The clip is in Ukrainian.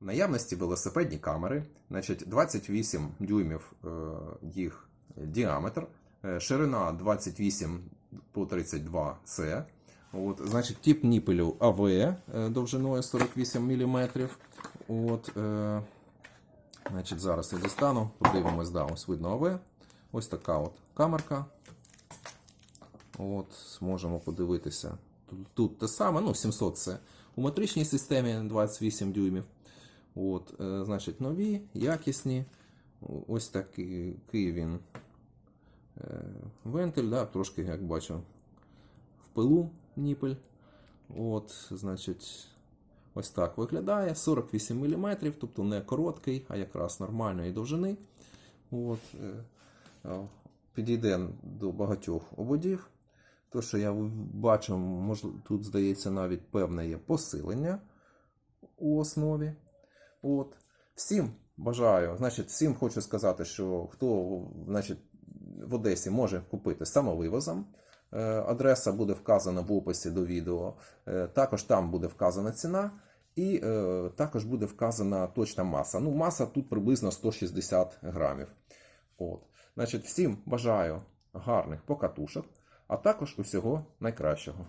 Наявності велосипедні камери, значить 28 дюймів е, їх діаметр, е, ширина 28 по 32 С. От, значить, тип ніпелю АВ е, довжиною 48 мм. От, е, значить, зараз я дістану, подивимось, да, ось видно АВ. Ось така от камерка. От, зможемо подивитися. Тут, тут те саме, ну, 700 це у метричній системі 28 дюймів. От, е, значить, нові, якісні. Ось такий він е, вентиль, да, трошки, як бачу, в пилу ніпель. От, значить, ось так виглядає. 48 мм, тобто не короткий, а якраз нормальної довжини. От, е, підійде до багатьох ободів. То, що я бачу, тут здається навіть певне є посилення у основі. От. Всім бажаю, значить, всім хочу сказати, що хто значить, в Одесі може купити самовивозом. Е, Адреса буде вказана в описі до відео. Е, Також там буде вказана ціна. І е, також буде вказана точна маса. Ну, маса тут приблизно 160 грамів. От. Значить, всім бажаю гарних покатушок, а також усього найкращого.